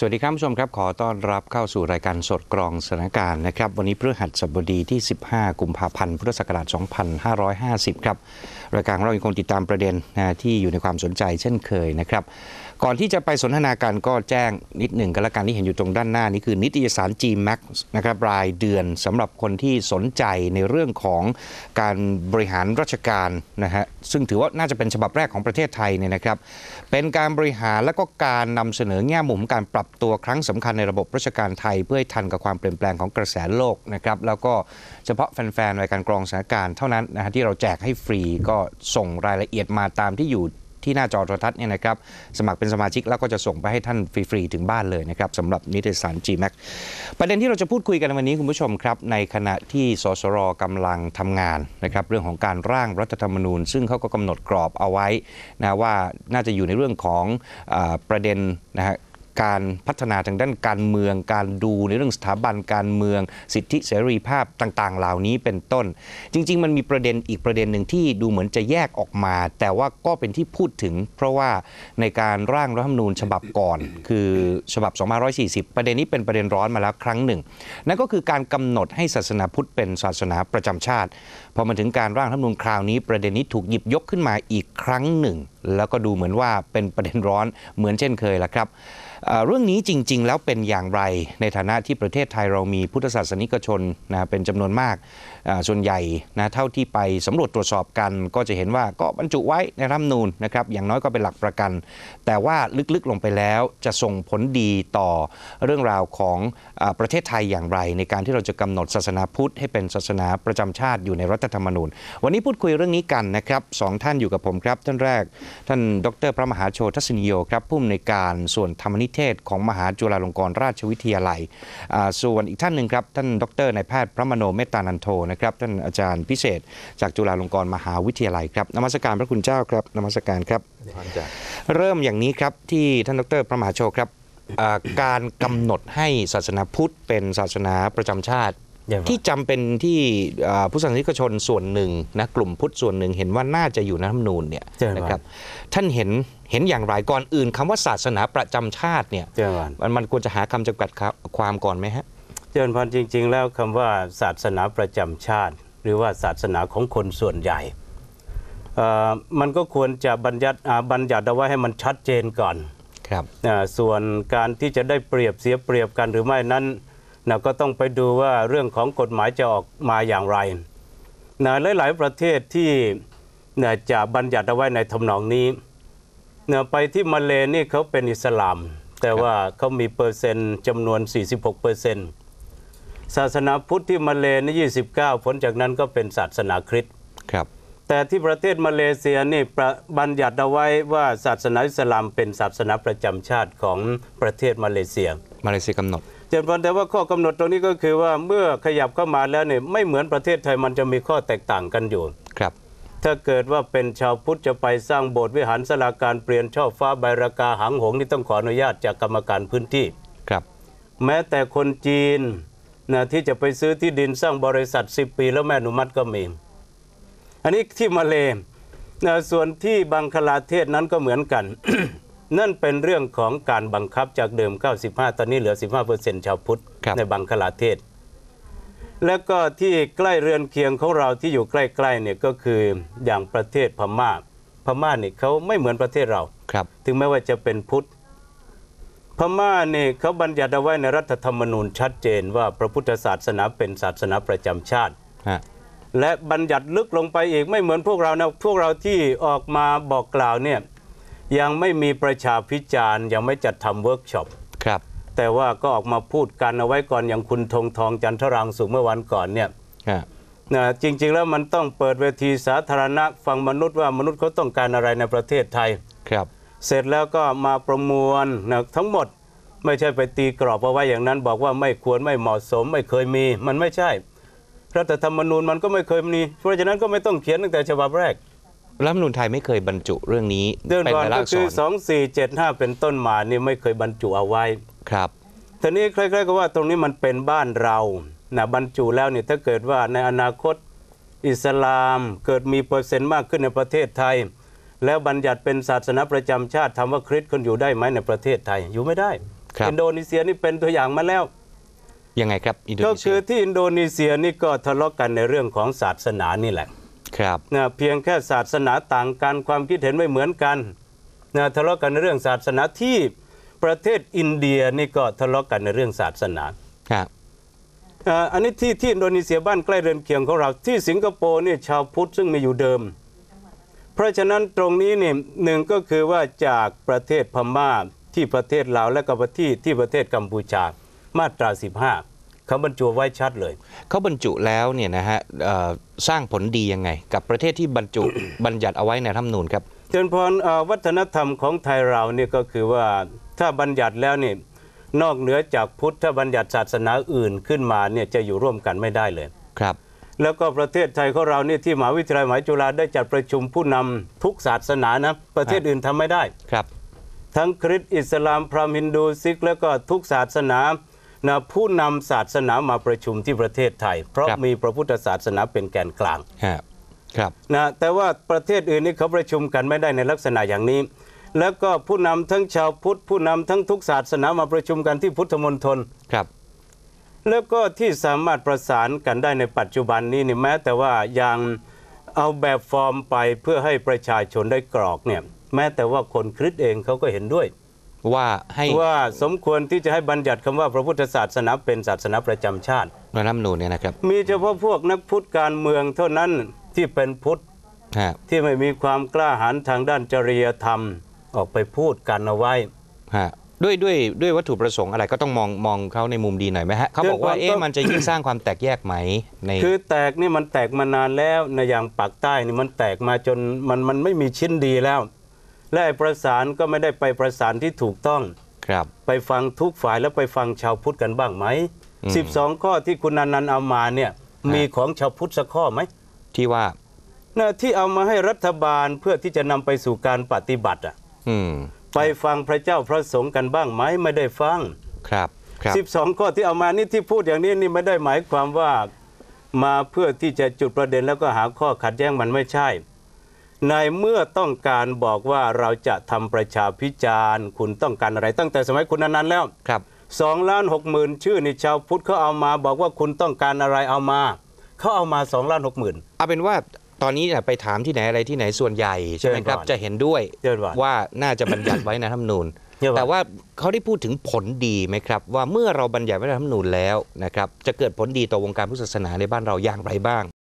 สวัสดีครับผู้ชมครับขอต้อนรับเข้าสู่รายการสดกรองสถานการณ์นะครับ วันนี้พฤหัสบดีที่ 15 กุมภาพันธ์พุทธศักราช 2550 ครับรายการเรายังคงติดตามประเด็นนะที่อยู่ในความสนใจเช่นเคยนะครับ ก่อนที่จะไปสนทนากันก็แจ้งนิดหนึ่งกันละกันที่เห็นอยู่ตรงด้านหน้านี้คือนิตยสาร GMAX นะครับรายเดือนสำหรับคนที่สนใจในเรื่องของการบริหารราชการนะฮะซึ่งถือว่าน่าจะเป็นฉบับแรกของประเทศไทยเนี่ยนะครับ เป็นการบริหารและก็การนำเสนอแง่มุมการปรับตัวครั้งสำคัญในระบบราชการไทย เพื่อให้ทันกับความเปลี่ยนแปลงของกระแสโลกนะครับแล้วก็เฉพาะแฟนๆรายการกรองสถานการณ์เท่านั้นนะฮะที่เราแจกให้ฟรีก็ส่งรายละเอียดมาตามที่อยู่ที่หน้าจอโทรทัศน์เนี่ยนะครับสมัครเป็นสมาชิกแล้วก็จะส่งไปให้ท่านฟรีๆถึงบ้านเลยนะครับสำหรับนิตยสาร GMAX ประเด็นที่เราจะพูดคุยกันวันนี้คุณผู้ชมครับ ในขณะที่สสรกำลังทำงานนะครับเรื่องของการร่างรัฐธรรมนูญ ซึ่งเขาก็กำหนดกรอบเอาไว้นะว่าน่าจะอยู่ในเรื่องของอประเด็นนะฮะ การพัฒนาทางด้านการเมือง การดูในเรื่องสถาบันการเมือง สิทธิเสรีภาพต่าง ๆ เหล่านี้เป็นต้น จริง ๆ มันมีประเด็นอีกประเด็นหนึ่งที่ดูเหมือนจะแยกออกมา แต่ว่าก็เป็นที่พูดถึง เพราะว่าในการร่างรัฐธรรมนูญฉบับก่อน คือฉบับ 2540 ประเด็นนี้เป็นประเด็นร้อนมาแล้วครั้งหนึ่ง นั่นก็คือการกำหนดให้ศาสนาพุทธเป็นศาสนาประจำชาติ พอมาถึงการร่างรัฐธรรมนูญคราวนี้ ประเด็นนี้ถูกหยิบยกขึ้นมาอีกครั้งหนึ่งแล้วก็ดูเหมือนว่าเป็นประเด็นร้อนเหมือนเช่นเคยละครับเรื่องนี้จริง ๆ แล้วเป็นอย่างไรในฐานะที่ประเทศไทยเรามีพุทธศาสนิกชนนะเป็นจำนวนมาก ส่วนใหญ่นะเท่าที่ไปสำรวจตรวจสอบกัน ก็จะเห็นว่าก็บรรจุไว้ในรัฐธรรมนูญนะครับอย่างน้อยก็เป็นหลักประกัน แต่ว่าลึกๆลงไปแล้วจะส่งผลดีต่อเรื่องราวของอประเทศไทยอย่างไร ในการที่เราจะกำหนดศาสนาพุทธให้เป็นศาสนาประจำชาติอยู่ในรัฐธรรมนูญ วันนี้พูดคุยเรื่องนี้กันนะครับสองท่านอยู่กับผมครับ ท่านแรก ท่านดร พระมหาโชทัศนีโยครับผู้อำนวยการส่วนธรรมนิเทศของมหาจุฬาลงกรณราชวิทยาลัย ส่วนอีกท่านหนึ่งครับท่านดรนายแพทย์พระมโนเมตตานันโทนะครับท่านอาจารย์พิเศษ จากจุฬาลงกรณ์มหาวิทยาลัยครับนมัสการพระคุณเจ้าครับนมัสการครับ เริ่มอย่างนี้ครับที่ท่านดรพระมหาโชครับอ่าการกำหนดให้ศาสนาพุทธเป็นศาสนาประจำชาติอย่างไรที่จำเป็นที่อ่าผู้ศาสนิกชนส่วนหนึ่งนะกลุ่มพุทธส่วนหนึ่งเห็นว่าน่าจะอยู่ในรัฐธรรมนูญเนี่ยเจริญพรนะครับท่านเห็นเห็นอย่างไรก่อนอื่นคำว่าศาสนาประจำชาติเนี่ยเจริญพรมันมันควรจะหาคำจำกัดความก่อนไหมฮะเจ ริญพรจริง ๆ แล้วคำว่าศาสนาประจำชาติ หรือว่าศาสนาของคนส่วนใหญ่เอ่อมันก็ควรจะบัญญัติอ่าบัญญัติเอาไว้ให้มันชัดเจนก่อนครับอ่าส่วนการที่จะได้เปรียบเสียเปรียบกันหรือไม่นั้นนะก็ต้องไปดูว่าเรื่องของกฎหมายจะออกมาอย่างไรนะหลาย ๆ ประเทศที่นะจะบัญญัติเอาไว้ในทำนองนี้นะไปที่มาเลนี่เขาเป็นอิสลาม แต่ว่าเขามีเปอร์เซ็นต์จำนวน 46เปอร์เซ็นต์ ศาสนาพุทธที่มาเลนี่29 ผลจากนั้นก็เป็นศาสนาคริสต์ครับ แต่ที่ประเทศมาเลเซียนี่ประบัญญัติเอาไว้ว่าศาสนาอิสลามเป็นศาสนาประจำชาติของประเทศมาเลเซีย มาเลเซียกำหนดเจนพรแต่ว่าข้อกำหนดตรงนี้ก็คือว่าเมื่อขยับเข้ามาแล้วเนี่ยไม่เหมือนประเทศไทยมันจะมีข้อแตกต่างกันอยู่ ครับ ถ้าเกิดว่าเป็นชาวพุทธจะไปสร้างโบสถ์วิหารสลาการเปลี่ยนช่อฟ้าใบรากาหังหงนี่ต้องขออนุญาตจากกรรมการพื้นที่ ครับ แม้แต่คนจีน นะที่จะไปซื้อที่ดินสร้างบริษัท 10 ปีแล้วแม่อนุมัติก็มี อันนี้ที่มาเลนะส่วนที่บังคลาเทศนั้นก็เหมือนกัน นั่นเป็นเรื่องของการบังคับจากเดิม 95 ตอนนี้เหลือ 15%ชาวพุทธครับในบังคลาเทศ แล้วก็ที่ใกล้เรือนเคียงของเราที่อยู่ใกล้ๆเนี่ยก็คืออย่างประเทศพม่า พม่าเนี่ยเขาไม่เหมือนประเทศเราครับถึงแม้ว่าจะเป็นพุทธ พม่าเนี่ยเขาบัญญัติเอาไว้ในรัฐธรรมนูญชัดเจนว่าพระพุทธศาสนาเป็นศาสนาประจำชาติฮะและบัญญัติลึกลงไปอีกไม่เหมือนพวกเรานะพวกเราที่ออกมาบอกกล่าวเนี่ยยังไม่มีประชาพิจารณ์ ยังไม่จัดทำเวิร์กช็อปครับแต่ว่าก็ออกมาพูดกันเอาไว้ก่อนอย่างคุณธงทองจันทรังสุขเมื่อวันก่อนเนี่ยฮะนะจริง ๆ แล้วมันต้องเปิดเวทีสาธารณะฟังมนุษย์ว่ามนุษย์เขาต้องการอะไรในประเทศไทยครับ เสร็จแล้วก็มาประมวลนะทั้งหมดไม่ใช่ไปตีกรอบเอาไว้อย่างนั้น บอกว่าไม่ควรไม่เหมาะสม ไม่เคยมีมันไม่ใช่รัฐธรรมนูญมันก็ไม่เคยมี เพราะฉะนั้นก็ไม่ต้องเขียนตั้งแต่ฉบับแรกรัฐธรรมนูญไทยไม่เคยบรรจุเรื่องนี้เดินเป็นก่อนรายลัก็กษณ์คือสอน2475เป็นต้นมานี่ไม่เคยบรรจุเอาไว้ครับทีนี้ใครๆก็ว่าตรงนี้มันเป็นบ้านเรานะบรรจุแล้วเนี่ยถ้าเกิดว่าในอนาคตอิสลามเกิดมีเปอร์เซ็นต์มากขึ้นในประเทศไทย แล้วบัญญัติเป็นศาสนาประจำชาติทำว่าคริสต์คนอยู่ได้ไหมในประเทศไทยอยู่ไม่ได้ครับอินโดนีเซียนี่เป็นตัวอย่างมาแล้วยังไงครับอินโดก็นีเซีคืยอที่อินโดนีเซียนี่ก็ทะเลาะกันในเรื่องของศาสนานี่แหละ ครับนะเพียงแค่ศาสนาต่างกันความคิดเห็นไม่เหมือนกันนะทะเลาะกันในเรื่องศาสนาที่ประเทศอินเดียนี่ก็ทะเลาะกันในเรื่องศาสนาครับอ่าอันนี้ที่ที่อินโดนีเซียบ้านใกล้เรือนเคียงของเราที่สิงคโปร์เนี่ยชาวพุทธซึ่งมีอยู่เดิม เพราะฉะนั้นตรงนี้เนี่ยหนึ่งก็คือว่าจากประเทศพม่าที่ประเทศลาวและก็ประเทศที่ประเทศกัมพูชามาตรา 15เขาบรรจุไว้ชัดเลย เขาบรรจุแล้วเนี่ยนะฮะเอ่อสร้างผลดียังไง กับประเทศที่บรรจุบัญญัติเอาไว้ในรัฐธรรมนูญครับเจริญพรเอ่อวัฒนธรรมของไทยเราเนี่ยก็คือว่าถ้าบัญญัติแล้วนี่นอกเหนือจากพุทธบัญญัติศาสนาอื่นขึ้นมาเนี่ยจะอยู่ร่วมกันไม่ได้เลยครับ แล้วก็ประเทศไทยของเราเนี่ยที่มหาวิทยาลัยมหาจุฬาได้จัดประชุมผู้นำทุกศาสนานะประเทศอื่นทำไม่ได้ครับ ทั้งคริสต์อิสลามพราหมณ์ฮินดูซิก แล้วก็ทุกศาสนานะผู้นำศาสนามาประชุมที่ประเทศไทย เพราะครับมีพระพุทธศาสนาเป็นแกนกลางฮะครับนะแต่ว่าประเทศอื่นนี่เขาประชุมกันไม่ได้ในลักษณะอย่างนี้ แล้วก็ผู้นำทั้งชาวพุทธผู้นำทั้งทุกศาสนามาประชุมกันที่พุทธมณฑลครับ แล้วก็ที่สามารถประสานกันได้ในปัจจุบันนี้นี่แม้แต่ว่ายังเอาแบบฟอร์มไปเพื่อให้ประชาชนได้กรอกเนี่ยแม้แต่ว่าคนคริสต์เองเขาก็เห็นด้วย ว่าให้ว่าสมควรที่จะให้บัญญัติคำว่าพระพุทธศาสนาเป็นศาสนาประจำชาติในรัฐธรรมนูญเนี่ยนะครับ มีเฉพาะพวกนักพุทธการเมืองเท่านั้นที่เป็นพุทธฮะที่ไม่มีความกล้าหาญทางด้านจริยธรรมออกไปพูดกันเอาไว้ฮะ ด้วยด้วยด้วยวัตถุประสงค์อะไรก็ต้องมองมองเขาในมุมดีหน่อยไหมฮะเขาบอกว่าเรื่องความเอ๊ะมันจะยิ่งสร้างความแตกแยกไหมในคือแตกนี่มันแตกมานานแล้วในอย่างปากใต้นี่มันแตกมาจนมันมันไม่มีชิ้นดีแล้ว และไอ้ประสานก็ไม่ได้ไปประสานที่ถูกต้องครับ ไปฟังทุกฝ่ายแล้วไปฟังชาวพุทธกันบ้างไหมอืม12ข้อที่คุณนันนันต์เอามาเนี่ยมีของชาวพุทธสักข้อไหมที่ว่านะที่เอามาให้รัฐบาลเพื่อที่จะนำไปสู่การปฏิบัติอะอืม ไปฟังพระเจ้าพระสงฆ์กันบ้างไหมไม่ได้ฟังครับครับ 12 ข้อที่เอามานี่ที่พูดอย่างนี้นี่ไม่ได้หมายความว่ามาเพื่อที่จะจุดประเด็นแล้วก็หาข้อขัดแย้งมันไม่ใช่ ในเมื่อต้องการบอกว่าเราจะทำประชาพิจารณ์ คุณต้องการอะไรตั้งแต่สมัยคุณอนันต์แล้วครับสองล้านหกหมื่นชื่อนี่ชาวพุทธเขาเอามาบอกว่าคุณต้องการอะไรเอามาเขาเอามาสองล้านหกหมื่นเอาเป็นว่า ตอนนี้เนี่ยไปถามที่ไหนอะไรที่ไหนส่วนใหญ่ใช่ไหมครับ เชิญก่อนจะเห็นด้วยเชิญก่อน ว่าน่าจะบัญญัติไว้ในรัฐธรรมนูญเชิญก่อนแต่ว่าเขาได้พูดถึงผลดีไหมครับ ว่าเมื่อเราบัญญัติไว้ในรัฐธรรมนูญแล้วนะครับจะเกิดผลดีต่อวงการพุทธศาสนาในบ้านเราอย่างไรบ้าง